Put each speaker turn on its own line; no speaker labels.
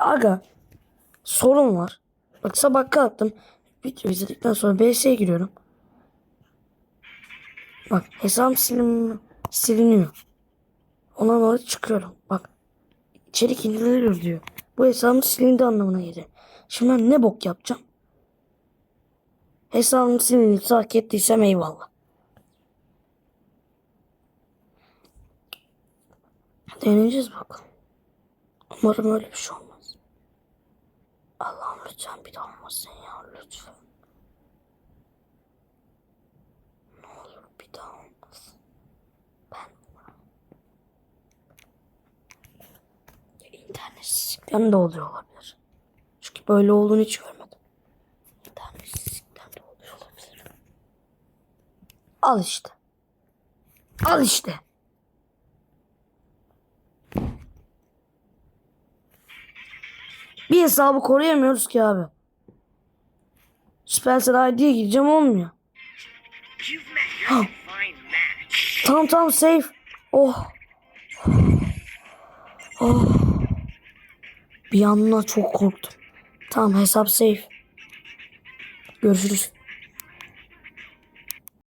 Aga sorun var. Bak sabah kalktım. Video izledikten sonra BS'ye giriyorum. Bak hesabım silin, siliniyor. Ondan sonra çıkıyorum. Bak içerik indirilir diyor. Bu hesabım silindi anlamına gelir. Şimdi ben ne bok yapacağım? Hesabım silinirse hak ettiysem eyvallah. Deneyeceğiz bakalım. Umarım öyle bir şey olmaz. Lütfen bir daha olmasın ya lütfen. Ne olur bir daha olmasın. Ben İnternetsizlikten de oluyor olabilir. Çünkü böyle olduğunu hiç görmedim. İnternetsizlikten de oluyor olabilir. Al işte. Al işte. Bir hesabı koruyamıyoruz ki abi. Spencer ID'ye gireceğim olmuyor.
Match.
Tamam tamam safe. Oh. Oh. Bir yandan çok korktum. Tamam hesap safe. Görüşürüz.